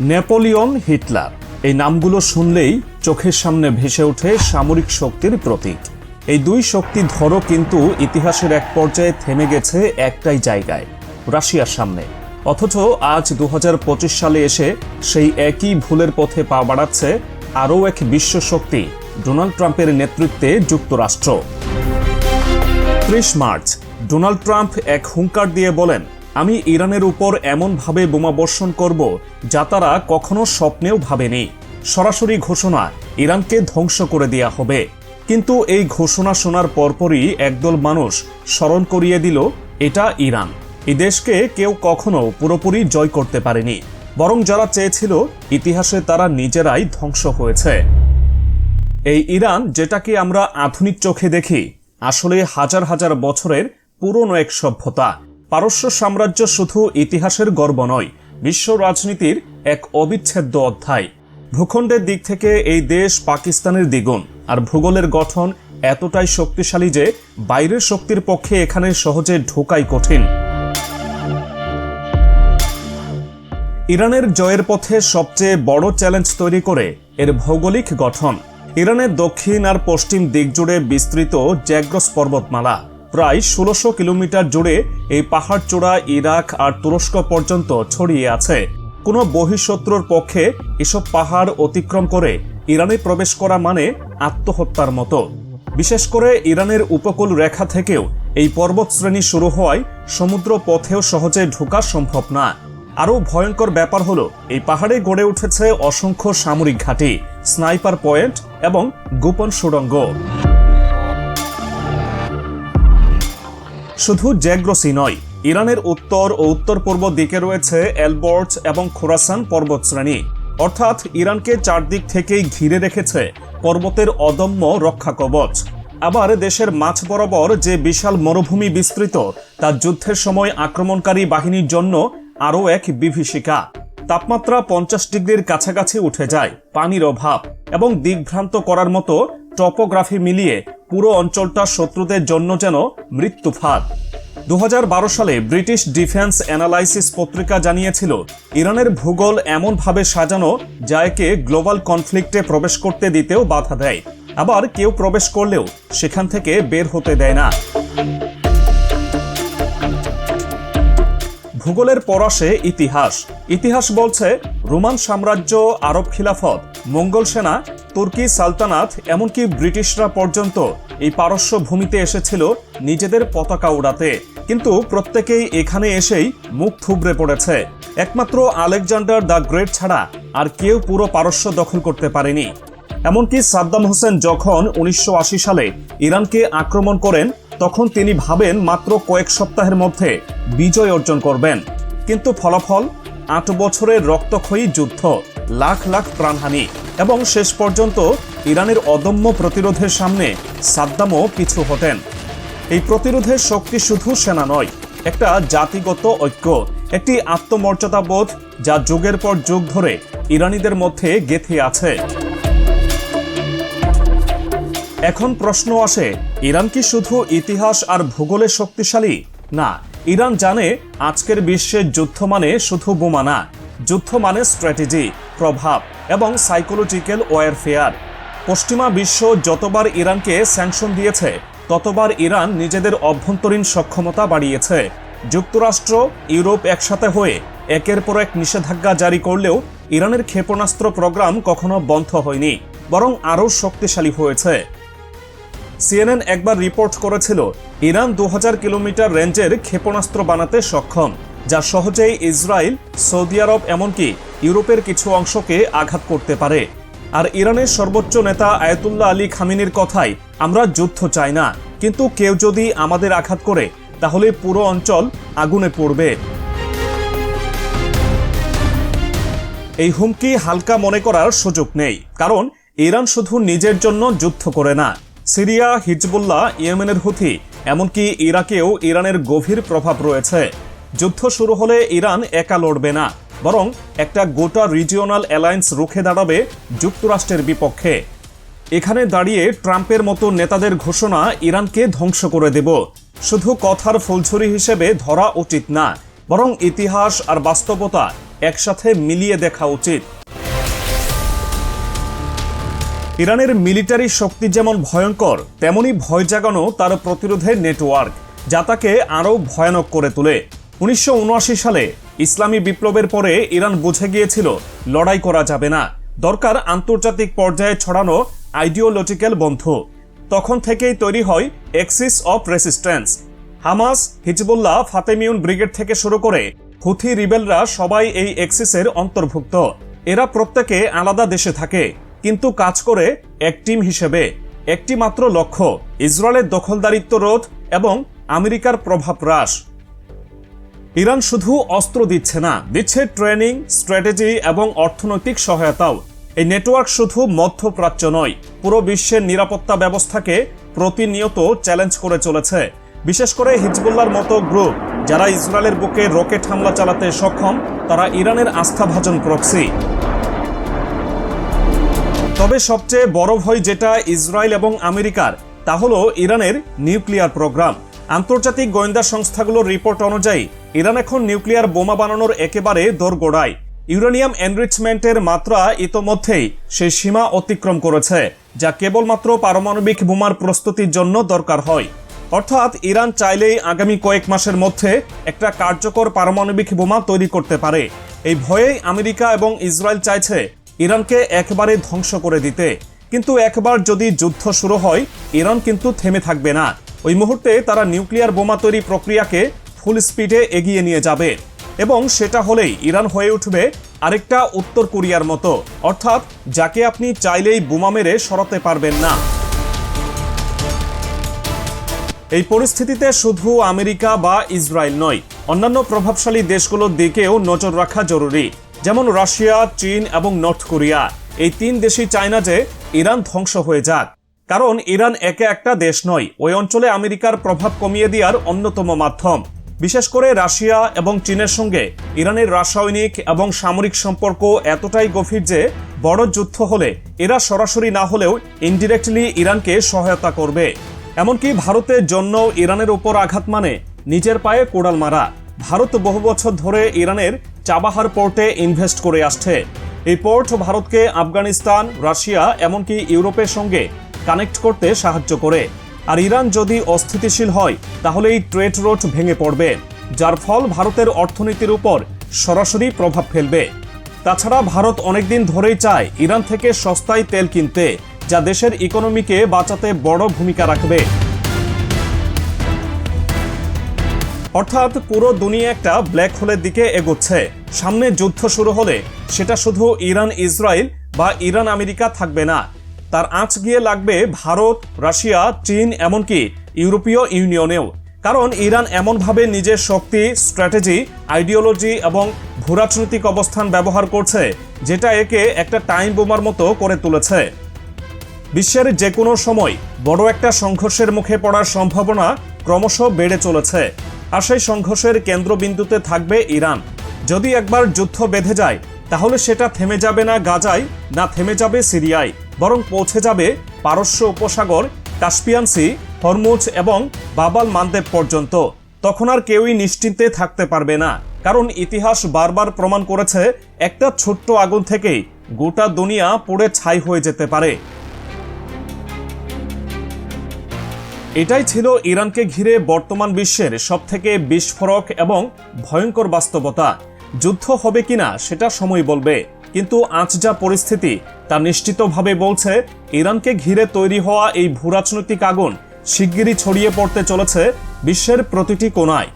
Napoleon Hitler. এই নামগুলো শুনলেই চোখের সামনে ভেসে ওঠে সামরিক শক্তির প্রতীক। এই দুই শক্তি ধরো কিন্তু ইতিহাসের এক পর্যায়ে থেমে গেছে একটাই জায়গায়, রাশিয়ার সামনে। অথচ আজ দু হাজার পঁচিশ সালে এসে সেই একই ভুলের পথে পা বাড়াচ্ছে আরও এক বিশ্ব শক্তি, ডোনাল্ড ট্রাম্পের নেতৃত্বে যুক্তরাষ্ট্র। ত্রিশ মার্চ, ডোনাল্ড ট্রাম্প এক হুঙ্কার দিয়ে বলেন আমি ইরানের উপর এমনভাবে বোমা বর্ষণ করব যা তারা কখনো স্বপ্নেও ভাবেনি। সরাসরি ঘোষণা, ইরানকে ধ্বংস করে দেয়া হবে। কিন্তু এই ঘোষণা শোনার পরপরই একদল মানুষ স্মরণ করিয়ে দিল, এটা ইরান। এই দেশকে কেউ কখনো পুরোপুরি জয় করতে পারেনি। বরং যারা চেয়েছিল, ইতিহাসে তারা নিজেরাই ধ্বংস হয়েছে। এই ইরান, যেটাকে আমরা আধুনিক চোখে দেখি, আসলে হাজার হাজার বছরের পুরনো এক সভ্যতা। পারস্য সাম্রাজ্য শুধু ইতিহাসের গর্ব নয়, বিশ্ব রাজনীতির এক অবিচ্ছেদ্য অধ্যায়। ভূখণ্ডের দিক থেকে এই দেশ পাকিস্তানের দ্বিগুণ, আর ভূগোলের গঠন এতটাই শক্তিশালী যে বাইরের শক্তির পক্ষে এখানে সহজে ঢোকাই কঠিন। ইরানের জয়ের পথে সবচেয়ে বড় চ্যালেঞ্জ তৈরি করে এর ভৌগোলিক গঠন। ইরানের দক্ষিণ আর পশ্চিম দিক জুড়ে বিস্তৃত জ্যাগ্রস পর্বতমালা। প্রায় ষোলোশো কিলোমিটার জুড়ে এই পাহাড় চূড়া ইরাক আর তুরস্ক পর্যন্ত ছড়িয়ে আছে। কোনো বহিঃশত্রুর পক্ষে এসব পাহাড় অতিক্রম করে ইরানে প্রবেশ করা মানে আত্মহত্যার মতো। বিশেষ করে ইরানের উপকূল রেখা থেকেও এই পর্বতশ্রেণী শুরু হওয়ায় সমুদ্র পথেও সহজে ঢোকা সম্ভব না। আরও ভয়ঙ্কর ব্যাপার হলো, এই পাহাড়ে গড়ে উঠেছে অসংখ্য সামরিক ঘাঁটি, স্নাইপার পয়েন্ট এবং গোপন সুড়ঙ্গ। শুধু জ্যাগ্রসি নয়, ইরানের উত্তর ও উত্তর পূর্ব দিকে রয়েছে এলবর্ট এবং খোরাসান পর্বতশ্রেণী। অর্থাৎ ইরানকে চারদিক থেকেই ঘিরে রেখেছে পর্বতের অদম্য রক্ষা কবচ। আবার দেশের মাঝ বরাবর যে বিশাল মরুভূমি বিস্তৃত, তা যুদ্ধের সময় আক্রমণকারী বাহিনীর জন্য আরও এক বিভীষিকা। তাপমাত্রা পঞ্চাশ ডিগ্রির কাছাকাছি উঠে যায়, পানির অভাব এবং দিকভ্রান্ত করার মতো টপোগ্রাফি মিলিয়ে পুরো অঞ্চলটা শত্রুদের জন্য যেন মৃত্যু ফাঁদ দু সালে ব্রিটিশ ডিফেন্স অ্যানালাইসিস পত্রিকা জানিয়েছিল, ইরানের ভূগোল এমনভাবে সাজানো যা একে গ্লোবাল কনফ্লিক্টে প্রবেশ করতে দিতেও বাধা দেয়। আবার কেউ প্রবেশ করলেও সেখান থেকে বের হতে দেয় না। ভূগোলের পরশে ইতিহাস। ইতিহাস বলছে, রোমান সাম্রাজ্য, আরব খিলাফত মঙ্গল সেনা, তুর্কি সালতানাত, এমনকি ব্রিটিশরা পর্যন্ত এই পারস্য ভূমিতে এসেছিল নিজেদের পতাকা উড়াতে। কিন্তু প্রত্যেকেই এখানে এসেই মুখ থুবড়ে পড়েছে। একমাত্র আলেকজান্ডার দ্য গ্রেট ছাড়া আর কেউ পুরো পারস্য দখল করতে পারেনি। এমনকি সাদ্দাম হোসেন যখন উনিশশো আশি সালে ইরানকে আক্রমণ করেন, তখন তিনি ভাবেন মাত্র কয়েক সপ্তাহের মধ্যে বিজয় অর্জন করবেন। কিন্তু ফলাফল আট বছরের রক্তক্ষয়ী যুদ্ধ। লাখ লাখ প্রাণহানি এবং শেষ পর্যন্ত ইরানের অদম্য প্রতিরোধের সামনে সাদ্দামও পিছু হতেন এই প্রতিরোধের শক্তি শুধু সেনা নয়, একটা জাতিগত ঐক্য, একটি আত্মমর্যাদাবোধ যা যুগের পর যুগ ধরে ইরানিদের মধ্যে গেঁথে আছে। এখন প্রশ্ন আসে, ইরান কি শুধু ইতিহাস আর ভূগোলে শক্তিশালী? না, ইরান জানে আজকের বিশ্বের যুদ্ধ মানে শুধু বোমা না যুদ্ধ মানে স্ট্র্যাটেজি প্রভাব এবং সাইকোলজিক্যাল ওয়ারফেয়ার পশ্চিমা বিশ্ব যতবার ইরানকে স্যাংশন দিয়েছে, ততবার ইরান নিজেদের অভ্যন্তরীণ সক্ষমতা বাড়িয়েছে। যুক্তরাষ্ট্র, ইউরোপ একসাথে হয়ে একের পর এক নিষেধাজ্ঞা জারি করলেও ইরানের ক্ষেপণাস্ত্র প্রোগ্রাম কখনো বন্ধ হয়নি, বরং আরও শক্তিশালী হয়েছে। সিএনএন একবার রিপোর্ট করেছিল, ইরান দু হাজার কিলোমিটার রেঞ্জের ক্ষেপণাস্ত্র বানাতে সক্ষম। যা সহজেই ইসরায়েল, সৌদি আরব এমনকি ইউরোপের কিছু অংশকে আঘাত করতে পারে। আর ইরানের সর্বোচ্চ নেতা আয়তুল্লাহ আলী খামিনির কথাই আমরা যুদ্ধ চাই না। কিন্তু কেউ যদি আমাদের আঘাত করে, তাহলে পুরো অঞ্চল আগুনে পড়বে। এই হুমকি হালকা মনে করার সুযোগ নেই, কারণ ইরান শুধু নিজের জন্য যুদ্ধ করে না। সিরিয়া, হিজবুল্লাহ, ইয়েমেনের হুথি, এমনকি ইরাকেও ইরানের গভীর প্রভাব রয়েছে। যুদ্ধ শুরু হলে ইরান একা লড়বে না, বরং একটা গোটা রিজিওনাল অ্যালায়েন্স রুখে দাঁড়াবে যুক্তরাষ্ট্রের বিপক্ষে। এখানে দাঁড়িয়ে ট্রাম্পের মতো নেতাদের ঘোষণা ইরানকে ধ্বংস করে দেব। শুধু কথার ফুলঝুরি হিসেবে ধরা উচিত না, বরং ইতিহাস আর বাস্তবতা একসাথে মিলিয়ে দেখা উচিত। ইরানের মিলিটারি শক্তি যেমন ভয়ঙ্কর, তেমনি ভয় জাগানো তার প্রতিরোধের নেটওয়ার্ক, যা তাকে আরও ভয়ানক করে তোলে। উনিশশো উনআশি সালে ইসলামী বিপ্লবের পরে ইরান বুঝে গিয়েছিল, লড়াই করা যাবে না। দরকার আন্তর্জাতিক পর্যায়ে ছড়ানো আইডিওলজিক্যাল বন্ধু। তখন থেকেই তৈরি হয় axis of resistance Hamas, Hezbollah, Fatemiyoun brigade থেকে শুরু করে হুথি রিবেলরা সবাই এই এক্সিসের অন্তর্ভুক্ত। এরা প্রত্যেকে আলাদা দেশে থাকে, কিন্তু কাজ করে এক টিম হিসেবে। একটি মাত্র লক্ষ্য, ইসরায়েলের দখলদারিত্ব রোধ এবং আমেরিকার প্রভাব হ্রাস। ইরান শুধু অস্ত্র দিচ্ছে না, দিচ্ছে ট্রেনিং, স্ট্র্যাটেজি এবং অর্থনৈতিক সহায়তাও। এই নেটওয়ার্ক শুধু মধ্যপ্রাচ্য নয়, পুরো বিশ্বের নিরাপত্তা ব্যবস্থাকে প্রতিনিয়ত চ্যালেঞ্জ করে চলেছে। বিশেষ করে হিজবুল্লার মতো গ্রুপ, যারা ইসরায়েলের বুকে রকেট হামলা চালাতে সক্ষম, তারা ইরানের আস্থাভাজন প্রক্সি। তবে সবচেয়ে বড় ভয় যেটা ইসরায়েল এবং আমেরিকার, তা হলো ইরানের নিউক্লিয়ার প্রোগ্রাম। আন্তর্জাতিক গোয়েন্দা সংস্থাগুলোর রিপোর্ট অনুযায়ী, ইরান এখন নিউক্লিয়ার বোমা বানানোর একেবারে দোরগোড়ায়। ইউরেনিয়াম এনরিচমেন্টের মাত্রা ইতোমধ্যেই সেই সীমা অতিক্রম করেছে, যা কেবলমাত্র পারমাণবিক বোমার প্রস্তুতির জন্য দরকার হয়। অর্থাৎ, ইরান চাইলেই আগামী কয়েক মাসের মধ্যে একটা কার্যকর পারমাণবিক বোমা তৈরি করতে পারে। এই ভয়েই আমেরিকা এবং ইসরায়েল চাইছে ইরানকে একবারে ধ্বংস করে দিতে। কিন্তু একবার যদি যুদ্ধ শুরু হয়, ইরান কিন্তু থেমে থাকবে না। ওই মুহূর্তে তারা নিউক্লিয়ার বোমা তৈরি প্রক্রিয়াকে ফুল স্পিডে এগিয়ে নিয়ে যাবে। এবং সেটা হলেই ইরান হয়ে উঠবে আরেকটা উত্তর কোরিয়ার মতো। অর্থাৎ, যাকে আপনি চাইলেই বোমা মেরে সরাতে পারবেন না। এই পরিস্থিতিতে শুধু আমেরিকা বা ইসরায়েল নয়, অন্যান্য প্রভাবশালী দেশগুলোর দিকেও নজর রাখা জরুরি। যেমন রাশিয়া, চীন এবং নর্থ কোরিয়া। এই তিন দেশই চায় না যে ইরান ধ্বংস হয়ে যাক। কারণ ইরান একে একটা দেশ নয়, ওই অঞ্চলে আমেরিকার প্রভাব কমিয়ে দেওয়ার অন্যতম মাধ্যম। বিশেষ করে রাশিয়া এবং চীনের সঙ্গে ইরানের রাসায়নিক এবং সামরিক সম্পর্ক এতটাই গভীর যে বড় যুদ্ধ হলে এরা সরাসরি না হলেও ইনডিরেক্টলি ইরানকে সহায়তা করবে। এমনকি ভারতের জন্য ইরানের উপর আঘাত মানে নিজের পায়ে কোড়াল মারা। ভারত বহু বছর ধরে ইরানের চাবাহার পোর্টে ইনভেস্ট করে আসছে। এই পোর্ট ভারতকে আফগানিস্তান, রাশিয়া, এমনকি ইউরোপের সঙ্গে কানেক্ট করতে সাহায্য করে। আর ইরান যদি অস্থিতিশীল হয়, তাহলে এই ট্রেড রোড ভেঙে পড়বে, যার ফল ভারতের অর্থনীতির উপর সরাসরি প্রভাব ফেলবে। তাছাড়া ভারত অনেকদিন ধরেই চায় ইরান থেকে সস্তায় তেল কিনতে, যা দেশের ইকোনমিকে বাঁচাতে বড় ভূমিকা রাখবে। অর্থাৎ পুরো দুনিয়া একটা ব্ল্যাক হোলের দিকে এগোচ্ছে। সামনে যুদ্ধ শুরু হলে সেটা শুধু ইরান ইসরায়েল বা ইরান আমেরিকা থাকবে না তার আঁচ গিয়ে লাগবে ভারত, রাশিয়া, চীন, এমনকি ইউরোপীয় ইউনিয়নেও। কারণ ইরান এমনভাবে নিজের শক্তি, স্ট্র্যাটেজি, আইডিওলজি এবং ভূরাজনৈতিক অবস্থান ব্যবহার করছে, যেটা একে একটা টাইম বোমার মতো করে তুলেছে। বিশ্বের যে কোনো সময় বড় একটা সংঘর্ষের মুখে পড়ার সম্ভাবনা ক্রমশ বেড়ে চলেছে, আর সেই সংঘর্ষের কেন্দ্রবিন্দুতে থাকবে ইরান। যদি একবার যুদ্ধ বেঁধে যায়, তাহলে সেটা থেমে যাবে না গাজায়, না থেমে যাবে সিরিয়ায়। বরং পৌঁছে যাবে পারস্য উপসাগর, কাস্পিয়ান সি, হরমুজ এবং বাবাল মানদেব পর্যন্ত। তখন আর কেউই নিশ্চিন্তে থাকতে পারবে না, কারণ ইতিহাস বারবার প্রমাণ করেছে একটা ছোট্ট আগুন থেকেই গোটা দুনিয়া পুড়ে ছাই হয়ে যেতে পারে। এটাই ছিল ইরানকে ঘিরে বর্তমান বিশ্বের সবথেকে বিস্ফোরক এবং ভয়ঙ্কর বাস্তবতা। যুদ্ধ হবে কিনা সেটা সময় বলবে। কিন্তু আজ যা পরিস্থিতি, তা নিশ্চিতভাবে বলছে, ইরানকে ঘিরে তৈরি হওয়া এই ভূরাজনৈতিক আগুন শিগগিরই ছড়িয়ে পড়তে চলেছে বিশ্বের প্রতিটি কোনায়